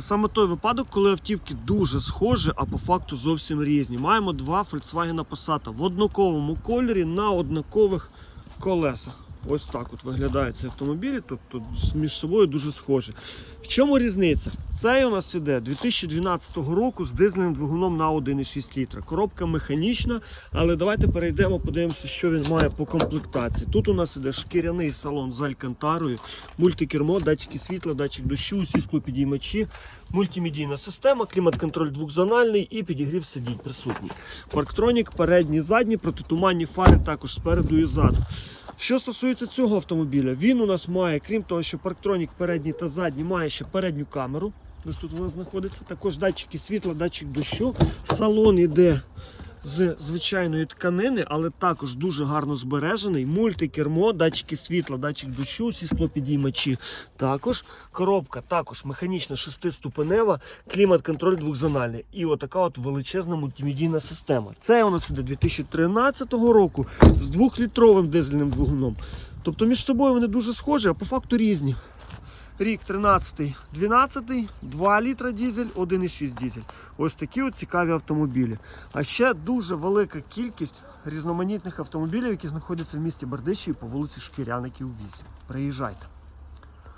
Саме той випадок, коли автівки дуже схожі, а по факту зовсім різні. Маємо два Volkswagen Passat в однаковому кольорі на однакових колесах. Ось так от виглядають ці автомобілі, тобто між собою дуже схожі. В чому різниця? Цей у нас іде 2012 року з дизельним двигуном на 1,6 літра. Коробка механічна, але давайте перейдемо, подивимося, що він має по комплектації. Тут у нас іде шкіряний салон з алькантарою, мультикермо, датчики світла, датчик дощу, усі склопідіймачі, мультимедійна система, клімат-контроль двохзональний і підігрів сидінь присутній. Парктронік, передні, задні, протитуманні фари також спереду і ззаду. Що стосується цього автомобіля, він у нас має, крім того, що парктронік передній та задній, має ще передню камеру. Ось тут вона знаходиться. Також датчики світла, датчик дощу. Салон іде з звичайної тканини, але також дуже гарно збережений. Мультикермо, датчики світла, датчик дощу, всі склопідіймачі. Також коробка, також механічна шестиступенева, клімат-контроль двохзональний. І отака от величезна мультимедійна система. Це у нас іде 2013 року з двохлітровим дизельним двигуном. Тобто між собою вони дуже схожі, а по факту різні. Рік 13, 12, 2 літра дізель, 1,6 дізель. Ось такі от цікаві автомобілі. А ще дуже велика кількість різноманітних автомобілів, які знаходяться в місті Бердичі по вулиці Шкіряників 8. Приїжджайте.